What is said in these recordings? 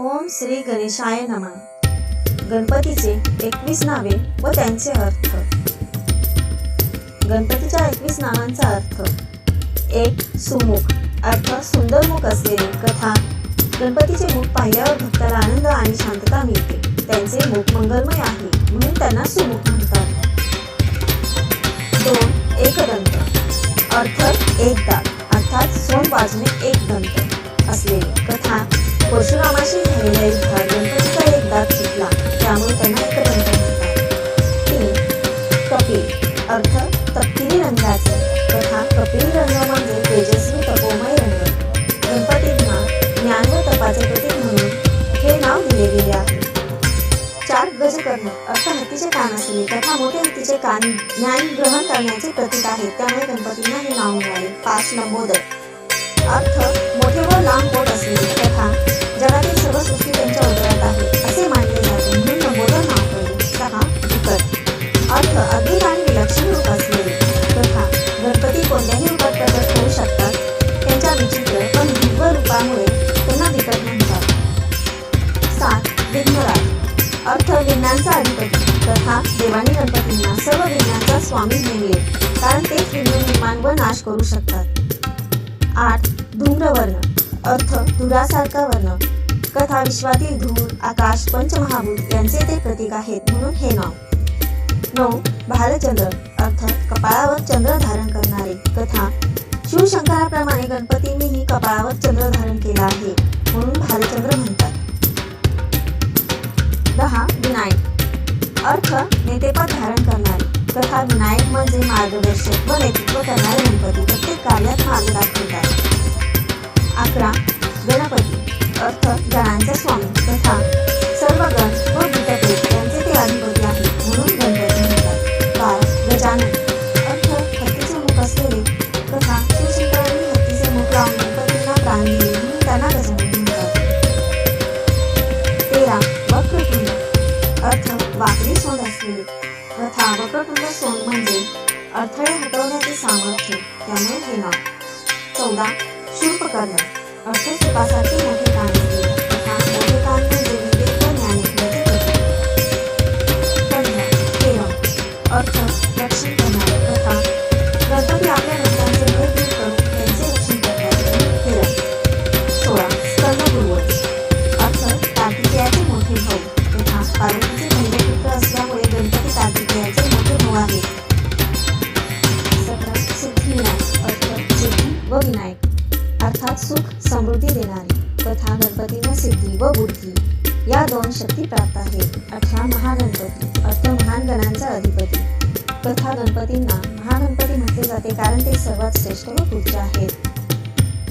ओम श्री गणेशाय नमः. गणपतीचे एकवीस नावे व त्यांचे अर्थ. गणपतीच्या एकवीस नावांचा अर्थ. एक सुमुख. अर्थात सुंदर मुख असलेले कथा. गणपतीचे मुख पाहिल्यावर भक्ताला आनंद आणि शांतता मिळते. त्यांचे मुख मंगलमय आहे म्हणून त्यांना सुमुख म्हणतात. दोन एकदंत अर्थ एक दात. अर्थात सोन बाजूने एक दंत. असलेले कथा. परशुरामाशी झालेला युद्धात गणपतीचा एक दात सुटला त्यामुळे त्यांना एक म्हणतात तीन कपिल अर्थ तपकिरी रंगाचे तथा कपिल रंग म्हणजे तेजस्वी तपोमय रंग. गणपतींना ज्ञान व तपाचे प्रतीक म्हणून हे नाव दिले गेले आहे. चार गज कर्ण अर्थ हत्तीचे कान असले तथा मोठे हत्तीचे कान ज्ञान ग्रहण करण्याचे प्रतीक आहे. त्यामुळे गणपतींना हे नाव मिळाले. पाच लंबोदर अर्थ मोठे व अधिपती तथा गणपतींना सर्व विघ्नांचा स्वामी नेमले. कारण तेच विघ्न निर्माण व नाश करू शकतात. आठ धूम्रवर्ण अर्थ धुरासारखा वर्ण. कथा विश्वातील धूर आकाश पंचमहाभूत यांचे ते प्रतीक आहेत म्हणून हे नाव. नऊ भालचंद्र अर्थात कपाळावर चंद्र धारण करणारे. कथा शिवशंकराप्रमाणे गणपतींनीही कपाळावर चंद्र धारण केला आहे. अर्थ नेतेपद धारण करणारे. तथा विनायक म्हणजे मार्गदर्शक व नेतृत्व करणारे गणपती प्रत्येक कार्यात मार्ग दाखवतात अकरा गणपती. अर्थ गणांचा स्वामी. तथा अडथळे हटवण्याचे सामर्थ्य त्यामुळे हे नाव चौदा. शूर्पकर्ण अर्थ सुपासारखे मोठे काम केले विनायक अर्थात सुख समृद्धी देणारी तथा गणपतीने सिद्धी व बुद्धी. या दोन शक्ती प्राप्त आहेत. अठरा महागणपती अर्थ महान गणांचा अधिपती. तथा गणपतींना महागणपती म्हटले जाते कारण ते सर्वात श्रेष्ठ व पूज्य आहेत.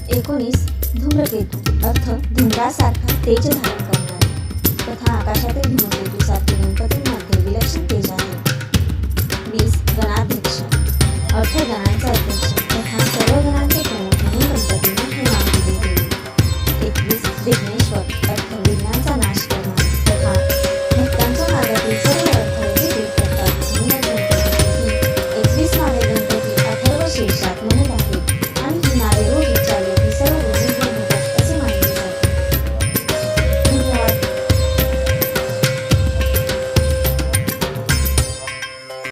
एकोणीस धूम्रकेतू अर्थ धुंडासारखा तेज धारण करणारे. तथा आकाशातील धूमकेतूसारखे गणपतींमध्ये विलक्षण तेज आहे. वीस गणाध्यक्ष.